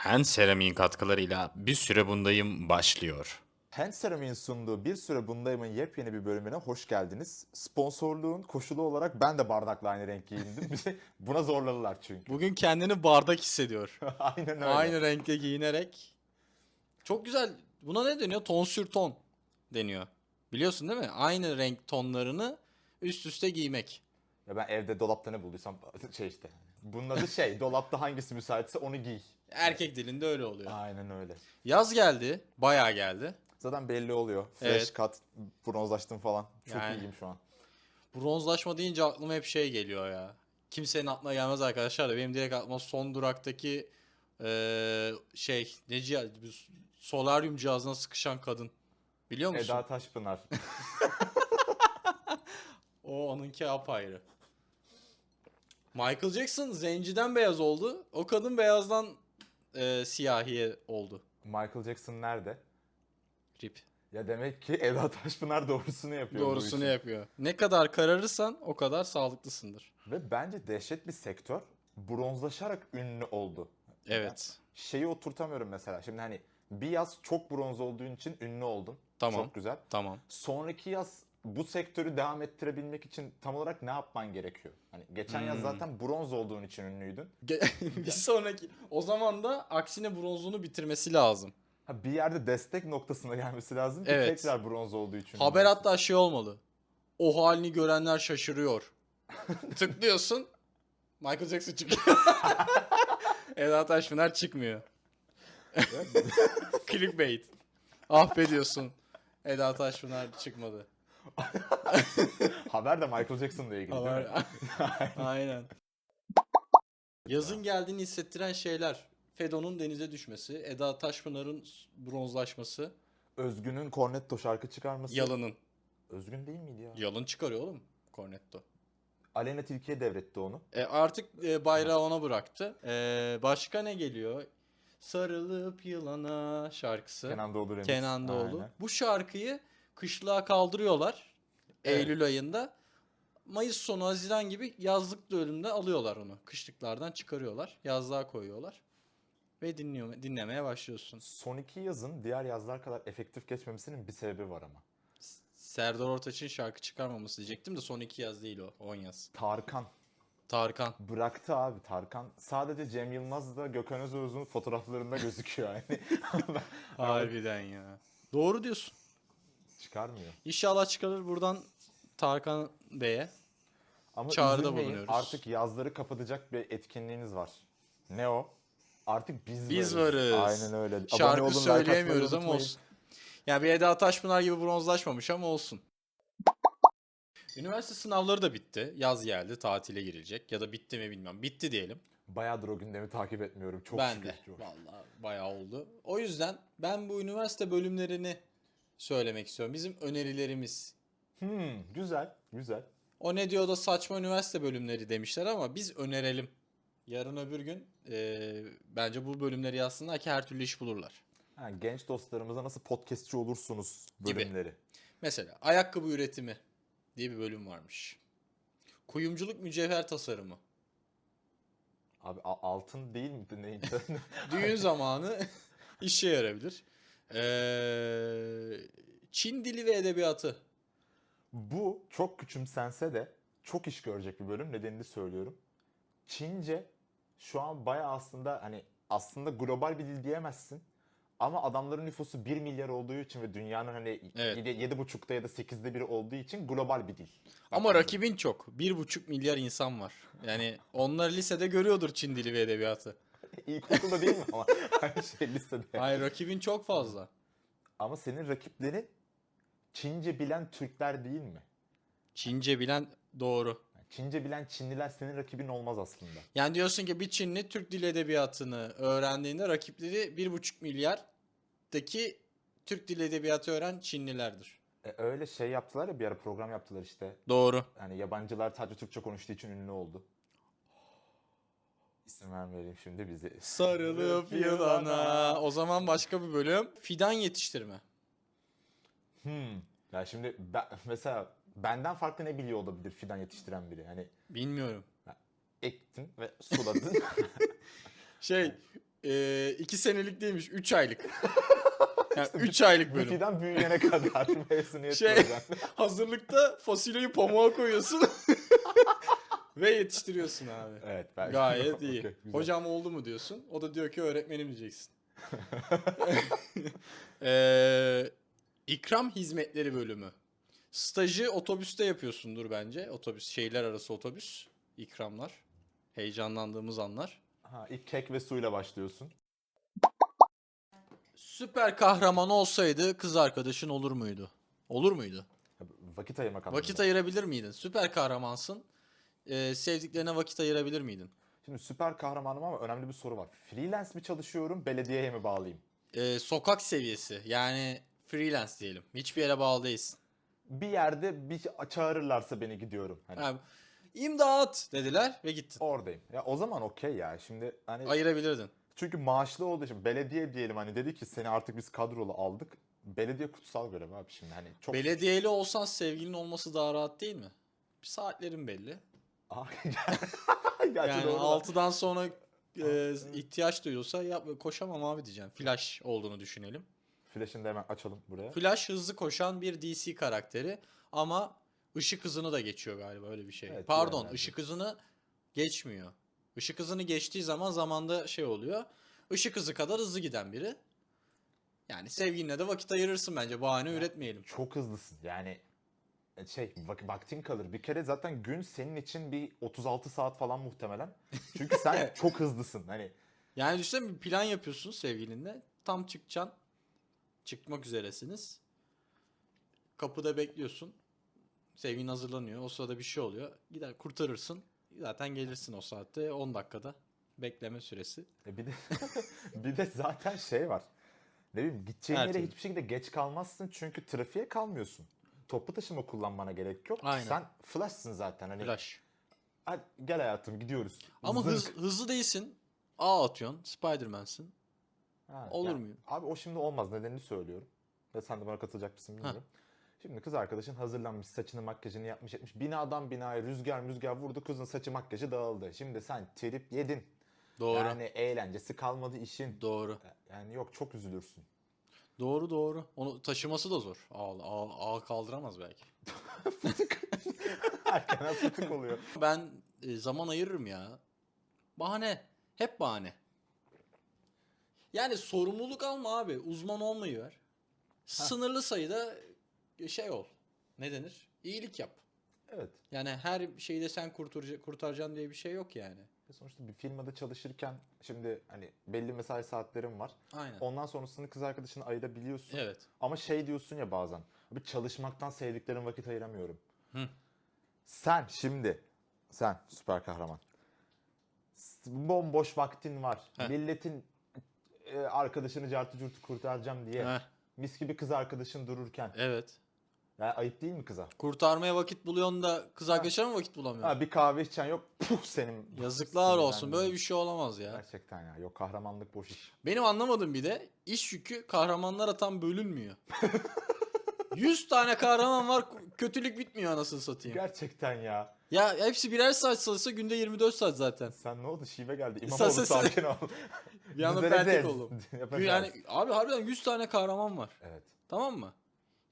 Hand Ceramic'in katkılarıyla bir süre bundayım başlıyor. Hand Ceramic'in sunduğu Bir Süre Bundayım'ın yepyeni bir bölümüne hoş geldiniz. Sponsorluğun koşulu olarak ben de bardakla aynı renk giyindim. Buna zorladılar çünkü. Bugün kendini bardak hissediyor. Aynen öyle. Aynı renkte giyinerek. Çok güzel. Buna ne deniyor? Ton sür ton deniyor. Biliyorsun değil mi? Aynı renk tonlarını üst üste giymek. Ya ben evde dolapta ne bulduysam şey işte. Bunun adı şey, dolapta hangisi müsaitse onu giy. Erkek dilinde öyle oluyor. Aynen öyle. Yaz geldi. Bayağı geldi. Zaten belli oluyor. Fresh Evet. cut, bronzlaştım falan. Çok Yani. iyiyim şu an. Bronzlaşma deyince aklıma hep şey geliyor ya. Kimsenin aklına gelmez arkadaşlar da benim direkt aklıma son duraktaki eee, şey ne cihaz, bir solaryum cihazına sıkışan kadın. Biliyor musun? Eda Taşpınar. O onunki apayrı. Michael Jackson zenciden beyaz oldu. O kadın beyazdan e, siyahiye oldu. Michael Jackson nerede? Rip. Ya demek ki Eda Taşpınar doğrusunu yapıyor Doğrusunu yapıyor. Ne kadar kararırsan o kadar sağlıklısındır. Ve bence dehşet bir sektör bronzlaşarak ünlü oldu. Evet. Şeyi oturtamıyorum mesela. Şimdi hani bir yaz çok bronz olduğun için ünlü oldun. Tamam. Çok güzel. Tamam. Sonraki yaz bu sektörü devam ettirebilmek için tam olarak ne yapman gerekiyor? Hani geçen yaz Hmm. zaten bronz olduğun için ünlüydün. Bir sonraki. O zaman da aksine bronzunu bitirmesi lazım. Ha bir yerde destek noktasına gelmesi lazım ki Evet. tekrar bronz olduğu için. Haber ünlü olsun. hatta şey olmalı. O halini görenler şaşırıyor. Tıklıyorsun. Michael Jackson çıkıyor. Eda Taşpınar çıkmıyor. Clickbait. Affediyorsun. Eda Taşpınar çıkmadı. Haber de Michael Jackson'la ilgili değil mi? Haber- Aynen. Yazın geldiğini hissettiren şeyler. Fedon'un denize düşmesi, Eda Taşpınar'ın bronzlaşması, Özgün'ün Cornetto şarkı çıkarması. Yalın'ın. Özgün değil miydi ya? Yalın çıkarıyor oğlum Cornetto. Aleyna Tilki'ye devretti onu. E, artık e, bayrağı ona bıraktı. E, başka ne geliyor? Sarılıp yılana şarkısı. Kenan Doğulu remix. Kenan Doğulu. Aynen. Bu şarkıyı kışlığa kaldırıyorlar. Evet. Eylül ayında. Mayıs sonu Haziran gibi yazlık bölümde alıyorlar onu. Kışlıklardan çıkarıyorlar. Yazlığa koyuyorlar. Ve dinliyor, dinlemeye başlıyorsun. Son iki yazın diğer yazlar kadar efektif geçmemesinin bir sebebi var ama. Serdar Ortaç'ın şarkı çıkarmaması diyecektim de son iki yaz değil o. 10 yaz. Tarkan Tarkan. bıraktı abi Tarkan. Sadece Cem Yılmaz'la Gökhan Özöz'ün fotoğraflarında gözüküyor yani. Harbiden ya. Doğru diyorsun. Çıkarmıyor. İnşallah çıkarır buradan Tarkan Bey'e. Ama Çağrıda üzülmeyin, bulunuyoruz. Artık yazları kapatacak bir etkinliğiniz var. Ne o? Artık biz, Biz varız. Aynen öyle. Şarkı olun, like söyleyemiyoruz atmayı ama unutmayın. olsun. Ya bir Eda Taşpınar gibi bronzlaşmamış ama olsun. Üniversite sınavları da bitti. Yaz geldi, tatile girilecek. Ya da bitti mi bilmem. Bitti diyelim. Bayağıdır o gündemi takip etmiyorum. Çok ben şükür. de. Çok. Vallahi bayağı oldu. O yüzden ben bu üniversite bölümlerini söylemek istiyorum. Bizim önerilerimiz. Hmm, güzel, güzel. O ne diyor da saçma üniversite bölümleri demişler ama biz önerelim. Yarın öbür gün eee, bence bu bölümleri yazsınlar ki her türlü iş bulurlar. Ha, genç dostlarımıza nasıl podcastçi olursunuz Gibi. bölümleri. Mesela ayakkabı üretimi diye bir bölüm varmış. Kuyumculuk mücevher tasarımı. Abi altın değil mi? Neydi? Düğün zamanı işe yarayabilir. Ee, Çin dili ve edebiyatı. Bu çok küçümsense de çok iş görecek bir bölüm. Nedenini söylüyorum. Çince şu an bayağı aslında hani aslında global bir dil diyemezsin. Ama adamların nüfusu 1 milyar olduğu için ve dünyanın hani Evet. 7,5'ta ya da 8'de biri olduğu için global bir dil. Ama Baktığında. rakibin çok. 1,5 milyar insan var. Yani onlar lisede görüyordur Çin dili ve edebiyatı. İlkokulda değil mi ama? Aynı şey lisede. Hayır rakibin çok fazla. Ama senin rakiplerin Çince bilen Türkler değil mi? Çince bilen doğru. Çince bilen Çinliler senin rakibin olmaz aslında. Yani diyorsun ki bir Çinli Türk dili edebiyatını öğrendiğinde rakipleri 1,5 milyardaki Türk dili edebiyatı öğren Çinlilerdir. E, öyle şey yaptılar ya bir ara program yaptılar işte. Doğru. Hani yabancılar sadece Türkçe konuştuğu için ünlü oldu. İsim vermeyelim şimdi bizi. Sarılıp yılana. O zaman başka bir bölüm. Fidan yetiştirme. Hmm. Ya şimdi ben, mesela benden farklı ne biliyor olabilir fidan yetiştiren biri? Hani Bilmiyorum. ektin ve suladın. Şey e, iki senelik değilmiş 3 aylık. Yani 3 aylık bölüm. Büfiden büyüyene kadar mezuniyet Şey- program. Hazırlıkta fasulyeyi pamuğa koyuyorsun. Ve yetiştiriyorsun abi. Evet. Ben... Gayet iyi. Güzel. Hocam oldu mu diyorsun. O da diyor ki öğretmenim diyeceksin. Ee, ikram hizmetleri bölümü. Stajı otobüste yapıyorsundur bence. Otobüs, şehirler arası otobüs. İkramlar. Heyecanlandığımız anlar. Ha, ilk kek ve suyla başlıyorsun. Süper kahraman olsaydı kız arkadaşın olur muydu? Olur muydu? Vakit ayırmak anlamında. Vakit ayırabilir miydin? Süper kahramansın. Ee, sevdiklerine vakit ayırabilir miydin? Şimdi süper kahramanım ama önemli bir soru var. Freelance mi çalışıyorum, belediyeye mi bağlıyım? Ee, sokak seviyesi. Yani freelance diyelim. Hiçbir yere bağlı değilsin. Bir yerde bir çağırırlarsa beni gidiyorum. Hani Ha, imdat dediler ve gittin. oradayım. Ya o zaman okey ya. Şimdi hani Ayırabilirdin. çünkü maaşlı olduğu için belediye diyelim hani dedi ki seni artık biz kadrolu aldık. Belediye kutsal görev abi şimdi hani çok Belediyeli olsan sevgilin olması daha rahat değil mi? Bir saatlerin belli. Gerçi Yani doğru lan. 6'dan sonra e, ihtiyaç duyuyorsa yap, koşamam abi diyeceğim. Flash olduğunu düşünelim. Flash'ını da hemen açalım buraya. Flash hızlı koşan bir DC karakteri ama ışık hızını da geçiyor galiba öyle bir şey. Evet, Pardon de. ışık hızını geçmiyor. Işık hızını geçtiği zaman zamanda şey oluyor. Işık hızı kadar hızlı giden biri. Yani sevgilinle de vakit ayırırsın bence. Bahane üretmeyelim. Çok hızlısın. Yani şey vak- vaktin kalır. Bir kere zaten gün senin için bir 36 saat falan muhtemelen. Çünkü sen çok hızlısın. Hani Yani düşünsene bir plan yapıyorsun sevgilinle. Tam çıkacaksın. Çıkmak üzeresiniz. Kapıda bekliyorsun. Sevgilin hazırlanıyor. O sırada bir şey oluyor. Gider kurtarırsın. Zaten gelirsin o saatte 10 dakikada. Bekleme süresi. E bir de bir de zaten şey var. Ne bileyim gideceğin Her yere türlü. hiçbir şekilde geç kalmazsın çünkü trafiğe kalmıyorsun. Toplu taşıma kullanmana gerek yok. Aynen. Sen flash'sın zaten hani. Flash. Hadi gel hayatım gidiyoruz. Ama Zınk. hız, hızlı değilsin. A atıyorsun. Spider-Man'sin. Ha, olur ya, muyum? Abi o şimdi olmaz nedenini söylüyorum. Ve sen de bana katılacak mısın bilmiyorum. Şimdi kız arkadaşın hazırlanmış, saçını makyajını yapmış etmiş. Binadan binaya rüzgar rüzgar vurdu kızın saçı makyajı dağıldı. Şimdi sen trip yedin. Doğru. Yani eğlencesi kalmadı işin. Doğru. Yani yok çok üzülürsün. Doğru doğru. Onu taşıması da zor. Ağ, ağ, ağ kaldıramaz belki. Erken fıtık oluyor. Ben e, zaman ayırırım ya. Bahane. Hep bahane. Yani sorumluluk alma abi. Uzman olmayı ver. Sınırlı sayıda e, şey ol. Ne denir? İyilik yap. Evet. Yani her şeyde sen kurtarca, kurtaracaksın diye bir şey yok yani. Sonuçta bir firmada çalışırken şimdi hani belli mesai saatlerim var. Aynen. Ondan sonrasını kız arkadaşına ayırabiliyorsun. Evet. Ama şey diyorsun ya bazen. Abi çalışmaktan sevdiklerim vakit ayıramıyorum. Hı. Sen şimdi sen süper kahraman. Bomboş vaktin var. Heh. Milletin e, arkadaşını cartı curtu kurtaracağım diye. Heh, Mis gibi kız arkadaşın dururken. evet. Ya ayıp değil mi kıza? Kurtarmaya vakit buluyorsun da kız arkadaşına mı vakit bulamıyorsun? Ha, bir kahve içen yok. Puh senin. Yazıklar olsun. sinirlendim. Böyle bir şey olamaz ya. Gerçekten ya. Yok kahramanlık boş iş. Benim anlamadığım bir de iş yükü kahramanlara tam bölünmüyor. 100 tane kahraman var kötülük bitmiyor anasını satayım. Gerçekten ya. Ya hepsi birer saat çalışsa günde 24 saat zaten. Sen ne oldu? Şive geldi. Sen- İmamoğlu sen- sakin ol. Bir anda Düzeleceğiz. oldum. Yapacağız. Yani abi harbiden 100 tane kahraman var. Evet. Tamam mı?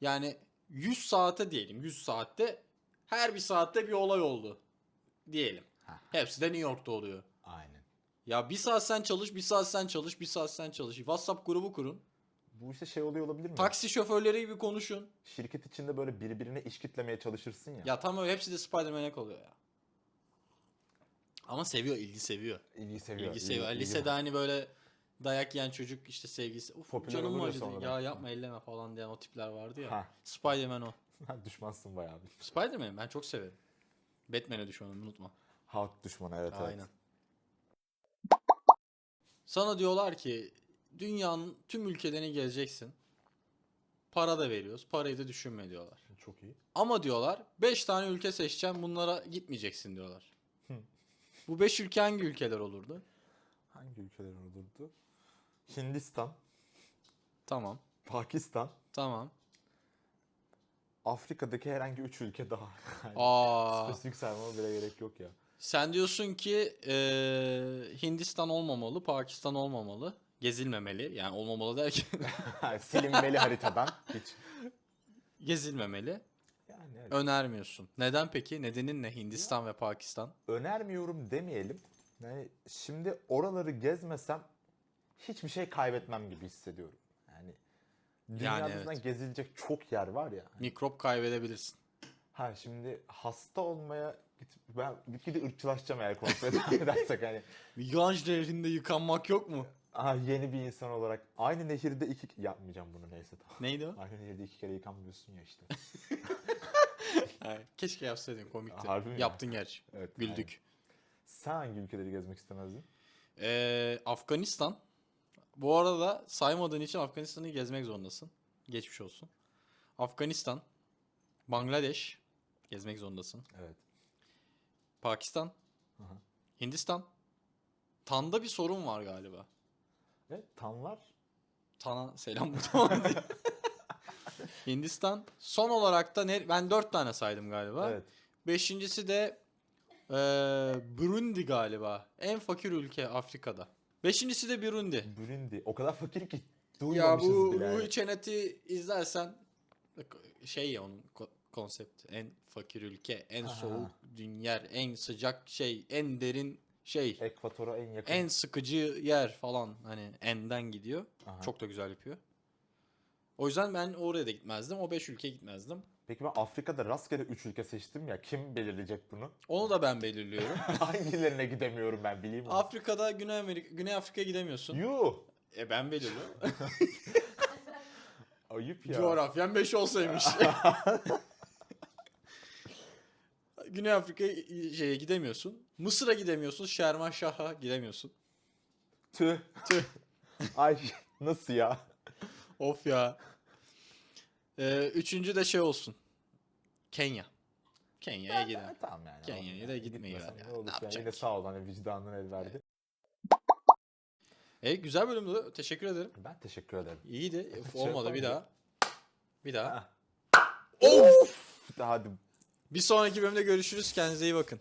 Yani 100 saate diyelim. 100 saatte her bir saatte bir olay oldu. Diyelim. Hepsi de New York'ta oluyor. Aynen. Ya bir saat sen çalış, bir saat sen çalış, bir saat sen çalış. WhatsApp grubu kurun. Bu işte şey oluyor olabilir mi? Taksi şoförleri gibi konuşun. Şirket içinde böyle birbirine iş kitlemeye çalışırsın ya. Ya tam öyle hepsi de Spider-Man'e kalıyor ya. Ama seviyor, ilgi seviyor. İlgi seviyor. İlgi seviyor. ilgi- Lisede hani böyle dayak yiyen çocuk işte sevgisi. Uf Popüler canım mı acıdı? sonradan. Ya yapma elleme falan diyen o tipler vardı ya. Ha. Spider-Man o. Düşmansın bayağı bir. Spider-Man ben çok severim. Batman'e düşmanım unutma. Halk düşmanı evet evet. Aynen. Sana diyorlar ki dünyanın tüm ülkelerini gezeceksin. Para da veriyoruz. Parayı da düşünme diyorlar. Çok iyi. Ama diyorlar 5 tane ülke seçeceğim bunlara gitmeyeceksin diyorlar. Bu 5 ülke hangi ülkeler olurdu? Hangi ülkeler olurdu? Hindistan, Tamam. Pakistan, Tamam. Afrika'daki herhangi üç ülke daha. Yani Aa. Spesifik saymama bile gerek yok ya. Sen diyorsun ki eee, Hindistan olmamalı, Pakistan olmamalı, gezilmemeli. Yani olmamalı derken Silinmeli haritadan hiç. gezilmemeli. Yani evet. Önermiyorsun. Neden peki? Nedenin ne? Hindistan ve Pakistan. önermiyorum demeyelim. Yani şimdi oraları gezmesem hiçbir şey kaybetmem gibi hissediyorum. Yani dünyada evet. zaten gezilecek çok yer var ya. Mikrop kaybedebilirsin. Ha şimdi hasta olmaya git ben gitgide ırkçılaşacağım eğer konuşmaya devam edersek hani. Ganj nehrinde yıkanmak yok mu? Aha yeni bir insan olarak aynı nehirde iki yapmayacağım bunu neyse tamam. Neydi o? Aynı nehirde iki kere yıkanmıyorsun ya işte. Keşke yapsaydın komikti. Harbi mi ya? Yaptın gerçi. Evet. Güldük. Sen hangi ülkeleri gezmek istemezdin? Ee, Afganistan. Bu arada saymadığın için Afganistan'ı gezmek zorundasın. Geçmiş olsun. Afganistan. Bangladeş. Gezmek zorundasın. Evet. Pakistan. Hı hı. Hindistan. Tan'da bir sorun var galiba. Ve tanlar Tan'a selam buradan. Hindistan. Son olarak da ne, ben dört tane saydım galiba. evet. Beşincisi de eee, Burundi galiba. En fakir ülke Afrika'da. Beşincisi de Burundi. Burundi o kadar fakir ki Ya bu bile. yani. Ruhi Çenet'i izlersen şey ya onun ko- konsepti. En fakir ülke, en Aha. soğuk dünya, en sıcak şey, en derin şey, Ekvatora en yakın. en sıkıcı yer falan. Hani enden gidiyor. Aha. Çok da güzel yapıyor. O yüzden ben oraya da gitmezdim. O beş ülkeye gitmezdim. Peki ben Afrika'da rastgele 3 ülke seçtim ya. Kim belirleyecek bunu? Onu da ben belirliyorum. Hangilerine gidemiyorum ben bileyim onu. Afrika'da Güney Amerika, Güney Afrika'ya gidemiyorsun. Yuh! E ben belirliyorum. Ayıp ya. Coğrafyan 5 olsaymış. Güney Afrika'ya şeye gidemiyorsun. Mısır'a gidemiyorsun. Şerman Şah'a gidemiyorsun. Tüh. Tüh. Ay nasıl ya? Of ya. Ee, üçüncü de şey olsun. Kenya. Kenya'ya Ha, gidemem. Tamam yani. Kenya'ya da gitmeyi ne ya. olur Ne yani. yapacak Yine ki? sağ ol hani vicdanın el verdi. E, güzel bölümdü. Teşekkür ederim. Ben teşekkür ederim. İyiydi. Of, Şey olmadı bir yapalım. daha. Bir daha. Of! Hadi Bir sonraki bölümde görüşürüz. Kendinize iyi bakın.